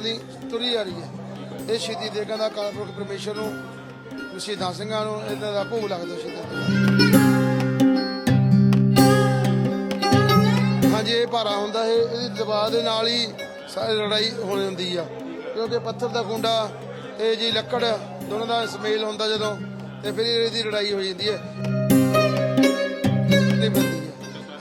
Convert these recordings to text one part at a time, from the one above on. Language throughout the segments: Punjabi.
ਤੁਰੀ ਆਈ ਹੈ। ਇਹ ਸ਼ਹੀਦੀ ਦੇਗਾਂ ਦਾ ਕਾਲਪੁਰਖ ਪਰਮੇਸ਼ਰ ਨੂੰ, ਸ਼ਹੀਦਾਂ ਸਿੰਘਾਂ ਨੂੰ ਇਹਨਾਂ ਦਾ ਭੋਗ ਲੱਗਦਾ ਸ਼ਹੀਦਾਂ ਹਾਂਜੀ, ਇਹ ਭਾਰਾ ਹੁੰਦਾ ਹੈ। ਇਹਦੀ ਦਬਾਅ ਦੇ ਨਾਲ ਹੀ ਸਾਰੀ ਲੜਾਈ ਹੋ ਜਾਂਦੀ ਆ। ਕਿਉਂਕਿ ਪੱਥਰ ਦਾ ਗੁੰਡਾ, ਇਹ ਜੀ ਲੱਕੜ, ਦੋਨਾਂ ਦਾ ਸਮੇਲ ਹੁੰਦਾ ਜਦੋਂ ਤੇ ਫਿਰ ਇਹਦੀ ਲੜਾਈ ਹੋ ਜਾਂਦੀ ਹੈ। ਨਹੀਂ ਬੰਦੀ ਹੈ।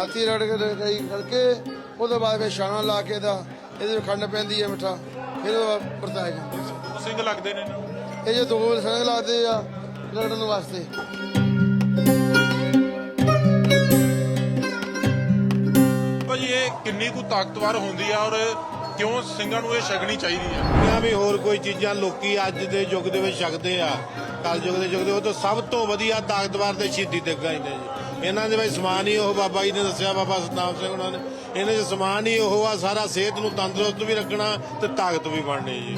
ਹੱਥੀ ਰੜ ਕੇ ਲੜਾਈ ਕਰਕੇ ਉਹਦੇ ਬਾਅਦ ਫਿਰ ਛਾਣਾ ਲਾ ਕੇ ਦਾ ਇਹਦੇ ਵਿੱਚ ਖੰਡ ਪੈਂਦੀ ਹੈ ਮਿੱਠਾ। ਫਿਰ ਉਹ ਵਰਤਾਇਆ ਜਾਂਦਾ ਸਿੰਘ ਲੱਗਦੇ ਨੇ ਇਹਨਾਂ ਨੂੰ। ਇਹ ਜੇ ਦੋ ਸੰਗ ਲਾਦੇ ਆ ਲੜਨ ਵਾਸਤੇ। ਭਾਜੀ ਇਹ ਕਿੰਨੀ ਕੁ ਤਾਕਤਵਰ ਹੁੰਦੀ ਆ ਔਰ ਕਿਉਂ ਸਿੰਘਾਂ ਨੂੰ ਇਹ ਛਕਣੀ ਚਾਹੀਦੀ ਆ? ਦੁਨੀਆ ਵੀ ਹੋਰ ਕੋਈ ਚੀਜ਼ਾਂ ਲੋਕੀ ਅੱਜ ਦੇ ਯੁੱਗ ਦੇ ਵਿੱਚ ਛਕਦੇ ਆ ਕਲ ਯੁੱਗ ਦੇ ਯੁੱਗ ਦੇ ਉਹ ਤੋਂ ਸਭ ਤੋਂ ਵਧੀਆ ਤਾਕਤਵਰ ਤੇ ਸ਼ਹੀਦੀ ਦੇਗਾ ਨੇ ਜੀ। ਇਹਨਾਂ ਦੇ ਵਿੱਚ ਸਮਾਨ ਹੀ ਉਹ ਬਾਬਾ ਜੀ ਨੇ ਦੱਸਿਆ, ਬਾਬਾ ਸਤਨਾਮ ਸਿੰਘ ਉਹਨਾਂ ਨੇ। ਇਹਨਾਂ 'ਚ ਸਮਾਨ ਹੀ ਉਹ ਆ, ਸਾਰਾ ਸਿਹਤ ਨੂੰ ਤੰਦਰੁਸਤ ਵੀ ਰੱਖਣਾ ਤੇ ਤਾਕਤ ਵੀ ਬਣਨੀ ਜੀ।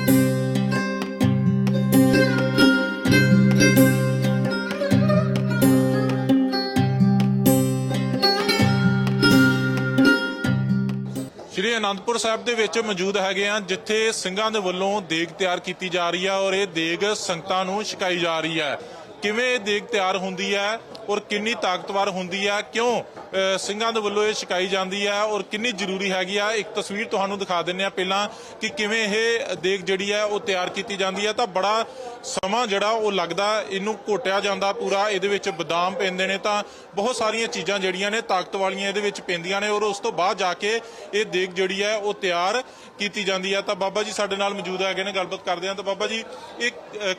ਸ਼੍ਰੀ ਅਨੰਦਪੁਰ ਸਾਹਿਬ ਦੇ ਵਿੱਚ ਮੌਜੂਦ ਹੈਗੇ ਆ ਜਿੱਥੇ ਸਿੰਘਾਂ ਦੇ ਵੱਲੋਂ ਦੇਗ ਤਿਆਰ ਕੀਤੀ ਜਾ ਰਹੀ ਆ ਔਰ ਇਹ ਦੇਗ ਸੰਗਤਾਂ ਨੂੰ ਛਕਾਈ ਜਾ ਰਹੀ ਹੈ। ਕਿਵੇਂ ਇਹ ਦੇਗ ਤਿਆਰ ਹੁੰਦੀ ਹੈ? ਔਰ ਕਿੰਨੀ ਤਾਕਤਵਰ ਹੁੰਦੀ ਹੈ ਕਿਉਂ ਸਿੰਘਾਂ ਦੇ ਵੱਲੋਂ ਇਹ ਛਕਾਈ ਜਾਂਦੀ ਹੈ ਔਰ ਕਿੰਨੀ ਜ਼ਰੂਰੀ ਹੈਗੀ ਆ। ਇੱਕ ਤਸਵੀਰ ਤੁਹਾਨੂੰ ਦਿਖਾ ਦਿੰਨੇ ਆ ਪਹਿਲਾਂ ਕਿ ਕਿਵੇਂ ਇਹ ਦੇਗ ਜਿਹੜੀ ਹੈ ਉਹ ਤਿਆਰ ਕੀਤੀ ਜਾਂਦੀ ਹੈ ਤਾਂ ਬੜਾ ਸਮਾਂ ਜਿਹੜਾ ਉਹ ਲੱਗਦਾ, ਇਹਨੂੰ ਘੋਟਿਆ ਜਾਂਦਾ ਪੂਰਾ, ਇਹਦੇ ਵਿੱਚ ਬਦਾਮ ਪੈਂਦੇ ਨੇ ਤਾਂ ਬਹੁਤ ਸਾਰੀਆਂ ਚੀਜ਼ਾਂ ਜਿਹੜੀਆਂ ਨੇ ਤਾਕਤ ਵਾਲੀਆਂ ਇਹਦੇ ਵਿੱਚ ਪੈਂਦੀਆਂ ਨੇ ਔਰ ਉਸ ਤੋਂ ਬਾਅਦ ਜਾ ਕੇ ਇਹ ਦੇਗ ਜਿਹੜੀ ਹੈ ਉਹ ਤਿਆਰ ਕੀਤੀ ਜਾਂਦੀ ਹੈ ਤਾਂ ਬਾਬਾ ਜੀ ਸਾਡੇ ਨਾਲ ਮੌਜੂਦ ਹੈਗੇ ਨੇ, ਗੱਲਬਾਤ ਕਰਦੇ ਹਾਂ ਤਾਂ ਬਾਬਾ ਜੀ, ਇਹ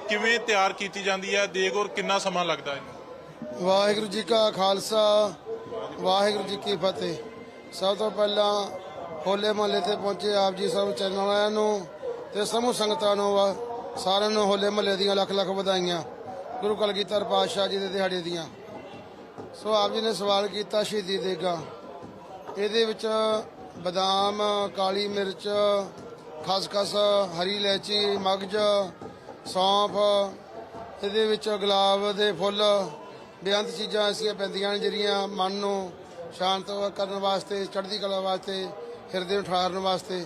ਕਿਵੇਂ ਤਿਆਰ ਕੀਤੀ ਜਾਂਦੀ ਹੈ ਦੇਗ ਔਰ ਕਿੰਨਾ ਸਮਾਂ ਲੱਗਦਾ ਹੈ ਵਾਹਿਗੁਰੂ ਜੀ ਕਾ ਖਾਲਸਾ, ਵਾਹਿਗੁਰੂ ਜੀ ਕੀ ਫਤਿਹ। ਸਭ ਤੋਂ ਪਹਿਲਾਂ ਹੋਲੇ ਮਹੱਲੇ ਤੇ ਪਹੁੰਚੇ ਆਪ ਜੀ ਸਭ ਚੈਨਲ ਵਾਲਿਆਂ ਨੂੰ ਤੇ ਸਮੂਹ ਸੰਗਤਾਂ ਨੂੰ, ਵਾ- ਸਾਰਿਆਂ ਨੂੰ ਹੋਲੇ ਮਹੱਲੇ ਦੀਆਂ ਲੱਖ ਲੱਖ ਵਧਾਈਆਂ। ਗੁਰੂ ਕਲਗੀਧਰ ਪਾਤਸ਼ਾਹ ਜੀ ਦੇ ਦਿਹਾੜੇ ਦੀਆਂ। ਸੋ ਆਪ ਜੀ ਨੇ ਸਵਾਲ ਕੀਤਾ ਸ਼ਹੀਦੀ ਦੇਗਾ ਇਹਦੇ ਵਿੱਚ ਬਦਾਮ, ਕਾਲੀ ਮਿਰਚ, ਖਸਖਸ, ਹਰੀ ਇਲਾਇਚੀ, ਮਗਜ, ਸੌਂਫ, ਇਹਦੇ ਵਿੱਚ ਗੁਲਾਬ ਦੇ ਫੁੱਲ ਬੇਅੰਤ ਚੀਜ਼ਾਂ ਐਸੀਆਂ ਪੈਂਦੀਆਂ ਨੇ ਜਿਹੜੀਆਂ ਮਨ ਨੂੰ ਸ਼ਾਂਤ ਕਰਨ ਵਾਸਤੇ, ਚੜ੍ਹਦੀ ਕਲਾ ਵਾਸਤੇ, ਹਿਰਦੇ ਨੂੰ ਠਾਰਨ ਵਾਸਤੇ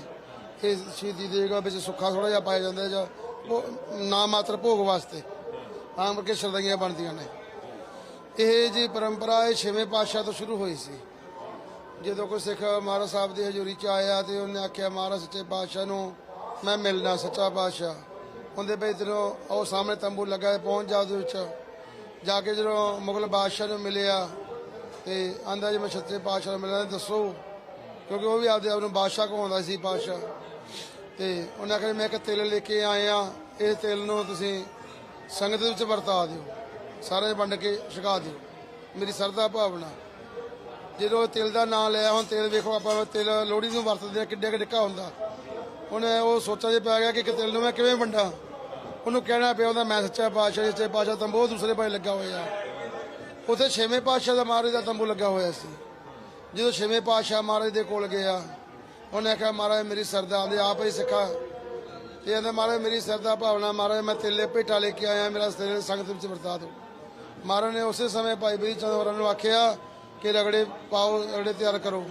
ਇਹ ਸ਼ਹੀਦੀ ਦੇਗਾ ਵਿੱਚ ਸੁੱਖਾ ਥੋੜਾ ਜਿਹਾ ਪਾਇਆ ਜਾਂਦਾ ਜਾਂ ਉਹ ਨਾ ਮਾਤਰ ਭੋਗ ਵਾਸਤੇ ਆਮ ਕਰਕੇ ਸ਼ਰਦਾਈਆਂ ਬਣਦੀਆਂ ਨੇ। ਇਹ ਜੀ ਪਰੰਪਰਾ ਇਹ ਛੇਵੇਂ ਪਾਤਸ਼ਾਹ ਤੋਂ ਸ਼ੁਰੂ ਹੋਈ ਸੀ। ਜਦੋਂ ਕੋਈ ਸਿੱਖ ਮਹਾਰਾਜ ਸਾਹਿਬ ਦੀ ਹਜ਼ੂਰੀ ਚ ਆਇਆ ਤੇ ਉਹਨੇ ਆਖਿਆ, ਮਹਾਰਾਜ, ਸੱਚੇ ਪਾਤਸ਼ਾਹ ਨੂੰ ਮੈਂ ਮਿਲਣਾ, ਸੱਚਾ ਪਾਤਸ਼ਾਹ। ਉਹਦੇ ਬਈ ਤੈਨੂੰ ਉਹ ਸਾਹਮਣੇ ਤੰਬੂ ਲੱਗਾ ਪਹੁੰਚ ਜਾ ਉਹਦੇ ਵਿੱਚ ਜਾ ਕੇ ਜਦੋਂ ਮੁਗਲ ਬਾਦਸ਼ਾਹ ਨੂੰ ਮਿਲਿਆ ਤੇ ਆਂਦਾ ਜੀ ਮੈਂ ਛੱਤਰੇ ਪਾਤਸ਼ਾਹ ਨੂੰ ਮਿਲਣਾ ਦੱਸੋ। ਕਿਉਂਕਿ ਉਹ ਵੀ ਆਪਦੇ ਆਪ ਨੂੰ ਬਾਦਸ਼ਾਹ ਕਹਾਉਂਦਾ ਸੀ ਪਾਤਸ਼ਾਹ। ਤੇ ਉਹਨੇ ਆਖਿਆ ਮੈਂ ਇੱਕ ਤਿਲ ਲੈ ਕੇ ਆਇਆ, ਇਹ ਤਿਲ ਨੂੰ ਤੁਸੀਂ ਸੰਗਤ ਵਿੱਚ ਵਰਤਾ ਦਿਓ। ਸਾਰੇ ਵੰਡ ਕੇ ਛਕਾ ਦਿਓ। ਮੇਰੀ ਸਰਦਾ ਭਾਵਨਾ। ਜਦੋਂ ਤਿਲ ਦਾ ਨਾਮ ਲਿਆ, ਹੁਣ ਤੇਲ ਵੇਖੋ ਆਪਾਂ, ਤਿਲ ਲੋਹੜੀ ਨੂੰ ਵਰਤਦੇ ਆ ਕਿੱਡੇ ਕਿ ਨਿੱਕਾ ਹੁੰਦਾ। ਉਹਨੇ ਉਹ ਸੋਚਾਂ 'ਚ ਪੈ ਗਿਆ ਕਿ ਇੱਕ ਤਿਲ ਨੂੰ ਮੈਂ ਕਿਵੇਂ ਵੰਡਾਂ? ਉਹਨੂੰ ਕਹਿਣਾ ਪਿਆ ਉਹਦਾ, ਮੈਂ ਸੱਚਾ ਪਾਤਸ਼ਾਹ ਸੱਚੇ ਪਾਤਸ਼ਾਹ ਤੰਬੂ ਦੂਸਰੇ ਪਾਸੇ ਲੱਗਾ ਹੋਇਆ। ਉੱਥੇ ਛੇਵੇਂ ਪਾਤਸ਼ਾਹ ਦਾ ਮਹਾਰਾਜ ਦਾ ਤੰਬੂ ਲੱਗਾ ਹੋਇਆ ਸੀ। ਜਦੋਂ ਛੇਵੇਂ ਪਾਤਸ਼ਾਹ ਮਹਾਰਾਜ ਦੇ ਕੋਲ ਗਿਆ, ਉਹਨੇ ਆਖਿਆ ਮਹਾਰਾਜ, ਮੇਰੀ ਸਰਦਾ ਆਂਦੇ ਆਪ ਹੀ ਸਿੱਖਾ। ਤੇ ਕਹਿੰਦਾ, ਮਹਾਰਾਜ, ਮੇਰੀ ਸਰਦਾ ਭਾਵਨਾ, ਮਹਾਰਾਜ, ਮੈਂ ਤੇਲੇ ਭੇਟਾ ਲੈ ਕੇ ਆਇਆ, ਮੇਰਾ ਸਿਰ ਸੰਗਤ ਵਿੱਚ ਵਰਤਾ ਦਿਓ। ਮਹਾਰਾਜ ਨੇ ਉਸੇ ਸਮੇਂ ਭਾਈ ਬਰੀ ਚੰਦ ਹੋਰਾਂ ਨੂੰ ਆਖਿਆ ਕਿ ਰਗੜੇ ਪਾਓ, ਰਗੜੇ ਤਿਆਰ ਕਰੋ।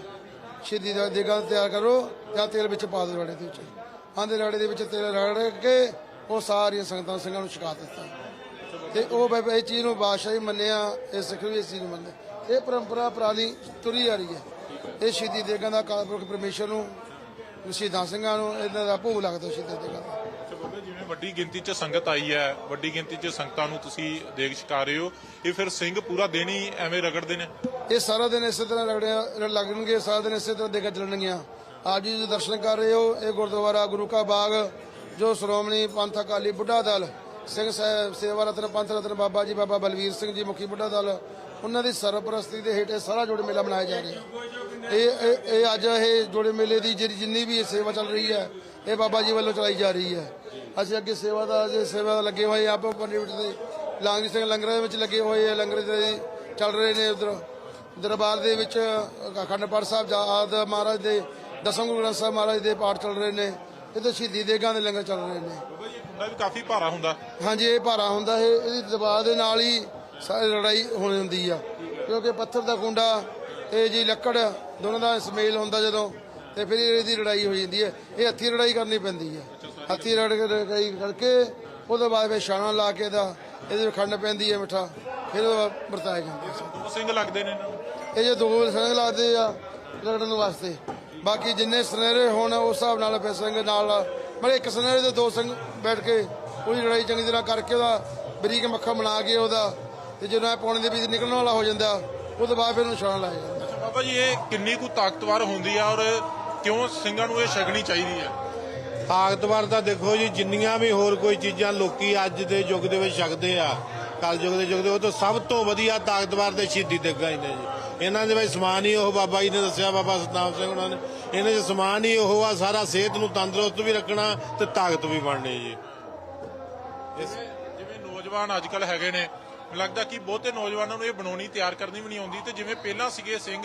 ਸ਼ਹੀਦੀ ਦਾ ਦੇਗਾ ਤਿਆਰ ਕਰੋ ਜਾਂ ਤੇਲ ਵਿੱਚ ਪਾ ਦਿਓ ਰਗੜੇ ਦੇ ਵਿੱਚ। ਆਂਦੇ ਰਗੜੇ ਦੇ ਵਿੱਚ ਤੇਲ ਰਗੜ ਕੇ ਉਹ ਸਾਰੀਆਂ ਸੰਗਤਾਂ ਸਿੰਘਾਂ ਨੂੰ ਛਕਾ ਦਿੱਤਾ। ਤੇ ਉਹ ਬਾਬਾ ਇਹ ਚੀਜ਼ ਨੂੰ ਬਾਦਸ਼ਾਹੀ ਮੰਨਿਆ ਇਹ ਸਿੱਖ ਵੀ ਇਸ ਚੀਜ਼ ਨੂੰ ਮੰਨਦੇ ਇਹ ਪਰੰਪਰਾ ਪੁਰਾਣੀ ਤੁਰੀ ਆ ਰਹੀ ਹੈ। ਇਹ ਸ਼ਹੀਦੀ ਦੇਗਾਂ ਦਾ ਕਾਲਪੁਰਖ ਪਰਮੇਸ਼ਰ ਨੂੰ ਸ਼ਹੀਦਾਂ ਸਿੰਘਾਂ ਨੂੰ ਇਹਨਾਂ ਦਾ ਭੋਗ ਲੱਗਦਾ ਸ਼ਹੀਦੀ ਦੇਗਾਂ ਦਾ। ਜਿਵੇਂ ਵੱਡੀ ਗਿਣਤੀ 'ਚ ਸੰਗਤ ਆਈ ਹੈ ਵੱਡੀ ਗਿਣਤੀ 'ਚ ਸੰਗਤਾਂ ਨੂੰ ਤੁਸੀਂ ਦੇਗ ਛਕਾ ਰਹੇ ਹੋ ਇਹ ਫਿਰ ਸਿੰਘ ਪੂਰਾ ਦਿਨ ਹੀ ਐਵੇਂ ਰਗੜਦੇ ਨੇ? ਇਹ ਸਾਰਾ ਦਿਨ ਇਸੇ ਤਰ੍ਹਾਂ ਰਗੜਿਆ ਲੱਗਣਗੇ ਸਾਰਾ ਦਿਨ ਇਸੇ ਤਰ੍ਹਾਂ ਦੇਗਾ ਚੱਲਣਗੀਆਂ। ਆਪ ਜੀ ਜੋ ਦਰਸ਼ਨ ਕਰ ਰਹੇ ਹੋ ਇਹ ਗੁਰਦੁਆਰਾ ਗੁਰੂ ਕਾ ਬਾਗ ਜੋ ਸ਼੍ਰੋਮਣੀ ਪੰਥ ਅਕਾਲੀ ਬੁੱਢਾ ਦਲ, ਸਿੰਘ ਸਾਹਿਬ ਸੇਵਾ ਰਤਨ, ਪੰਥ ਰਤਨ ਬਾਬਾ ਜੀ, ਬਾਬਾ ਬਲਵੀਰ ਸਿੰਘ ਜੀ, ਮੁਖੀ ਬੁੱਢਾ ਦਲ, ਉਹਨਾਂ ਦੀ ਸਰਪ੍ਰਸਤੀ ਦੇ ਹੇਠ ਇਹ ਸਾਰਾ ਜੋੜ ਮੇਲਾ ਮਨਾਇਆ ਜਾ ਰਿਹਾ ਇਹ, ਇਹ- ਇਹ ਅੱਜ ਇਹ ਜੋੜੇ ਮੇਲੇ ਦੀ ਜਿਹੜੀ ਜਿੰਨੀ ਵੀ ਸੇਵਾ ਚੱਲ ਰਹੀ ਹੈ, ਇਹ ਬਾਬਾ ਜੀ ਵੱਲੋਂ ਚਲਾਈ ਜਾ ਰਹੀ ਹੈ। ਅਸੀਂ ਅੱਗੇ ਸੇਵਾ ਦਾ, ਜੇ ਸੇਵਾ ਲੱਗੇ ਹੋਏ ਆਪ ਪੰਡਿਤ ਦੇ ਲਾਂਗੀ ਸਿੰਘ ਲੰਗਰਾਂ ਦੇ ਵਿੱਚ ਲੱਗੇ ਹੋਏ ਲੰਗਰ ਦੇ ਚੱਲ ਰਹੇ ਨੇ ਉਧਰ। ਦਰਬਾਰ ਦੇ ਵਿੱਚ ਅਖੰਡ ਪਾਠ ਸਾਹਿਬ ਜਾਦ ਮਹਾਰਾਜ ਦੇ, ਦਸਮ ਗੁਰੂ ਗ੍ਰੰਥ ਸਾਹਿਬ ਮਹਾਰਾਜ ਦੇ ਪਾਠ ਚੱਲ ਰਹੇ ਨੇ। ਇਹਦੇ ਸ਼ਹੀਦੀ ਦੇਗਾਂ ਦੇ ਲੰਗਰ ਚੱਲ ਰਹੇ ਨੇ। ਬਾਬਾ ਜੀ ਕੁੰਡਾ ਵੀ ਕਾਫੀ ਭਾਰਾ ਹੁੰਦਾ। ਹਾਂਜੀ ਇਹ ਭਾਰਾ ਹੁੰਦਾ ਹੈ। ਇਹਦੀ ਦਬਾਅ ਦੇ ਨਾਲ ਹੀ ਸਾਰੀ ਲੜਾਈ ਹੋਣੀ ਹੁੰਦੀ ਆ। ਕਿਉਂਕਿ ਪੱਥਰ ਦਾ ਕੁੰਡਾ ਤੇ ਜੀ ਲੱਕੜ ਦੋਨਾਂ ਦਾ ਸਮੇਲ ਹੁੰਦਾ ਜਦੋਂ ਤੇ ਫਿਰ ਇਹਦੀ ਲੜਾਈ ਹੋ ਜਾਂਦੀ ਹੈ। ਇਹ ਹੱਥੀ ਲੜਾਈ ਕਰਨੀ ਪੈਂਦੀ ਹੈ। ਹੱਥੀ ਰੜ ਕੇ ਰੜਕਾਈ ਕਰਕੇ ਉਹਦੇ ਬਾਅਦ ਫਿਰ ਛਾਣਾ ਲਾ ਕੇ ਦਾ ਇਹਦੇ ਵਿੱਚ ਖੰਡ ਪੈਂਦੀ ਹੈ ਮਿੱਠਾ। ਫਿਰ ਉਹ ਵਰਤਾਇਆ ਜਾਂਦਾ। ਦੋ ਸਿੰਘ ਲੱਗਦੇ ਨੇ ਇਹਨਾਂ ਨੂੰ। ਇਹ ਜੇ ਦੋ ਸੰਗ ਲਾਦੇ ਆ ਰਗੜਨ ਵਾਸਤੇ। ਬਾਕੀ ਜਿੰਨੇ ਸਨੇਰੇ ਹੋਣ ਉਸ ਹਿਸਾਬ ਨਾਲ ਫਿਰ ਸਿੰਘ ਨਾਲ ਮਤਲਬ ਇੱਕ ਸਨੇਰੇ ਦੇ ਦੋ ਸਿੰਘ ਬੈਠ ਕੇ ਉਹਦੀ ਲੜਾਈ ਚੰਗੀ ਤਰ੍ਹਾਂ ਕਰਕੇ ਉਹਦਾ ਬਰੀਕ ਮੱਖਾ ਬਣਾ ਕੇ ਉਹਦਾ ਤੇ ਜਦੋਂ ਇਹ ਪੌਣੇ ਦੇ ਵਿੱਚ ਨਿਕਲਣ ਵਾਲਾ ਹੋ ਜਾਂਦਾ ਉਹ ਤੋਂ ਬਾਅਦ ਫਿਰ ਉਹਨੂੰ ਛਾਣ ਲਾਇਆ ਜਾਂਦਾ। ਅੱਛਾ ਬਾਬਾ ਜੀ ਇਹ ਕਿੰਨੀ ਕੁ ਤਾਕਤਵਰ ਹੁੰਦੀ ਆ ਔਰ ਕਿਉਂ ਸਿੰਘਾਂ ਨੂੰ ਇਹ ਛਕਣੀ ਚਾਹੀਦੀ ਹੈ ਤਾਕਤਵਰ ਤਾਂ ਦੇਖੋ ਜੀ ਜਿੰਨੀਆਂ ਵੀ ਹੋਰ ਕੋਈ ਚੀਜ਼ਾਂ ਲੋਕੀ ਅੱਜ ਦੇ ਯੁੱਗ ਦੇ ਵਿੱਚ ਛਕਦੇ ਆ ਕੱਲ ਦੇ ਯੁੱਗ ਦੇ, ਉਹ ਤੋਂ ਸਭ ਤੋਂ ਵਧੀਆ ਤਾਕਤਵਰ ਤੇ ਸ਼ਹੀਦੀ ਦੇਗਾ ਹੀ ਨੇ ਜੀ। ਇਹਨਾਂ ਦੇ ਵਿੱਚ ਸਮਾਨ ਹੀ ਉਹ ਬਾਬਾ ਜੀ ਨੇ ਦੱਸਿਆ, ਬਾਬਾ ਸਤਨਾਮ ਸਿੰਘ ਉਹਨਾਂ ਨੇ। ਇਹਨਾਂ ਦੇ ਸਮਾਨ ਹੀ ਉਹ ਆ, ਸਾਰਾ ਸਿਹਤ ਨੂੰ ਤੰਦਰੁਸਤ ਵੀ ਰੱਖਣਾ ਤੇ ਤਾਕਤ ਵੀ ਬਣਨੀ ਜੀ। ਜਿਵੇਂ ਨੌਜਵਾਨ ਅੱਜ ਕੱਲ ਹੈਗੇ ਨੇ, ਲੱਗਦਾ ਕਿ ਬਹੁਤੇ ਨੌਜਵਾਨਾਂ ਨੂੰ ਇਹ ਬਣਾਉਣੀ, ਤਿਆਰ ਕਰਨੀ ਵੀ ਨਹੀਂ ਆਉਂਦੀ। ਤੇ ਜਿਵੇਂ ਪਹਿਲਾਂ ਸੀਗੇ ਸਿੰਘ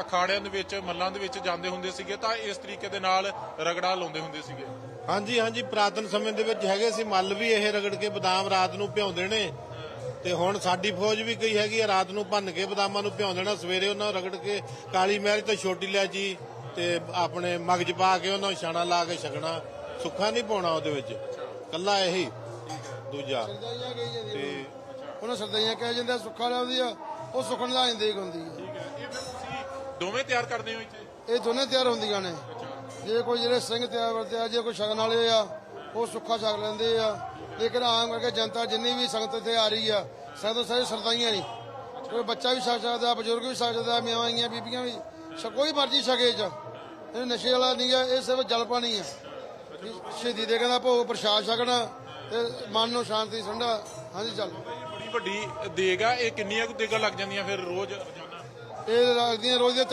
ਅਖਾੜਿਆਂ ਦੇ ਵਿੱਚ, ਮੱਲਾਂ ਦੇ ਵਿੱਚ ਜਾਂਦੇ ਹੁੰਦੇ ਸੀਗੇ, ਤਾਂ ਇਸ ਤਰੀਕੇ ਦੇ ਨਾਲ ਰਗੜਾ ਲਾਉਂਦੇ ਹੁੰਦੇ ਸੀਗੇ। ਹਾਂਜੀ ਹਾਂਜੀ ਪੁਰਾਤਨ ਸਮੇਂ ਦੇ ਵਿੱਚ ਹੈਗੇ ਸੀ ਮੱਲ ਵੀ ਇਹ ਰਗੜ ਕੇ ਬਦਾਮ ਰਾਤ ਨੂੰ ਭਿਉਂਦੇ ਨੇ। ਤੇ ਹੁਣ ਸਾਡੀ ਫੌਜ ਵੀ ਕਈ ਹੈਗੀ ਆ ਰਾਤ ਨੂੰ ਭੰਨ ਕੇ ਬਦਾਮਾਂ ਨੂੰ ਭਿਉਂ ਦੇਣਾ ਸਵੇਰੇ ਉਹਨਾਂ ਨੂੰ ਰਗੜ ਕੇ ਕਾਲੀ ਮਿਰਚ ਤੇ ਛੋਟੀ ਇਲਾਇਚੀ ਤੇ ਆਪਣੇ ਮਗਜ ਪਾ ਕੇ ਉਹਨਾਂ ਨੂੰ ਛਾਣਾ ਲਾ ਕੇ ਛਕਣਾ ਸੁੱਖਾ ਨਹੀਂ ਪਾਉਣਾ ਉਹਦੇ ਵਿੱਚ। ਕੱਲਾ ਇਹੀ ਦੂਜਾ। ਤੇ ਉਹਨਾਂ ਸਰਦਾਈਆਂ ਕਹਿ ਜਾਂਦੇ ਸੁੱਖਾ ਲਾਉਂਦੀ ਆ ਉਹ ਸੁੱਖਣ ਦਾ ਇੰਦੇ ਹੁੰਦੀ ਹੈ ਠੀਕ ਹੈ ਇਹ ਫਿਰ ਤੁਸੀਂ ਦੋਵੇਂ ਤਿਆਰ ਕਰਦੇ ਹੋ ਇੱਥੇ? ਇਹ ਦੋਨੇ ਤਿਆਰ ਹੁੰਦੀਆਂ ਨੇ। ਜੇ ਕੋਈ ਜਿਹੜੇ ਸਿੰਘ ਤਿਆਰ ਵਰਤੇ ਆ ਜੇ ਕੋਈ ਸ਼ਗਨ ਵਾਲੇ ਆ ਉਹ ਸੁੱਖਾ ਛਕ ਲੈਂਦੇ ਆ। ਲੇਕਿਨ ਆਮ ਕਰਕੇ ਜਨਤਾ ਜਿੰਨੀ ਵੀ ਸੰਗਤ ਇੱਥੇ ਆ ਰਹੀ ਆ ਸੰਗਤ ਸਾਰੇ ਸਰਦਾਈਆਂ ਨਹੀਂ ਕੋਈ ਬੱਚਾ ਵੀ ਛਕ ਸਕਦਾ ਬਜ਼ੁਰਗ ਵੀ ਛਕ ਸਕਦਾ ਮਿਆਵਾਂ ਬੀਬੀਆਂ ਵੀ ਕੋਈ ਮਰਜ਼ੀ ਛਕੇ ਚ। ਇਹ ਨਸ਼ੇ ਵਾਲਾ ਨਹੀਂ ਆ ਇਹ ਸਿਰਫ ਜਲ ਪਾਣੀ ਆ। ਸ਼ਹੀਦੀ ਦੇ ਕਹਿੰਦਾ ਭੋਗ ਪ੍ਰਸ਼ਾਦ ਛਕਣਾ ਤੇ ਮਨ ਨੂੰ ਸ਼ਾਂਤੀ ਠੰਡਾ ਹਾਂਜੀ ਚੱਲ। ਬੜੀ ਵੱਡੀ ਦੇਗ ਆ ਇਹ ਕਿੰਨੀਆਂ ਕੁ ਦੇਗਾਂ ਲੱਗ ਜਾਂਦੀਆਂ ਫਿਰ ਰੋਜ਼ ਰੋਜ਼ਾਨਾ? ਇਹ ਲੱਗਦੀਆਂ ਰੋਜ਼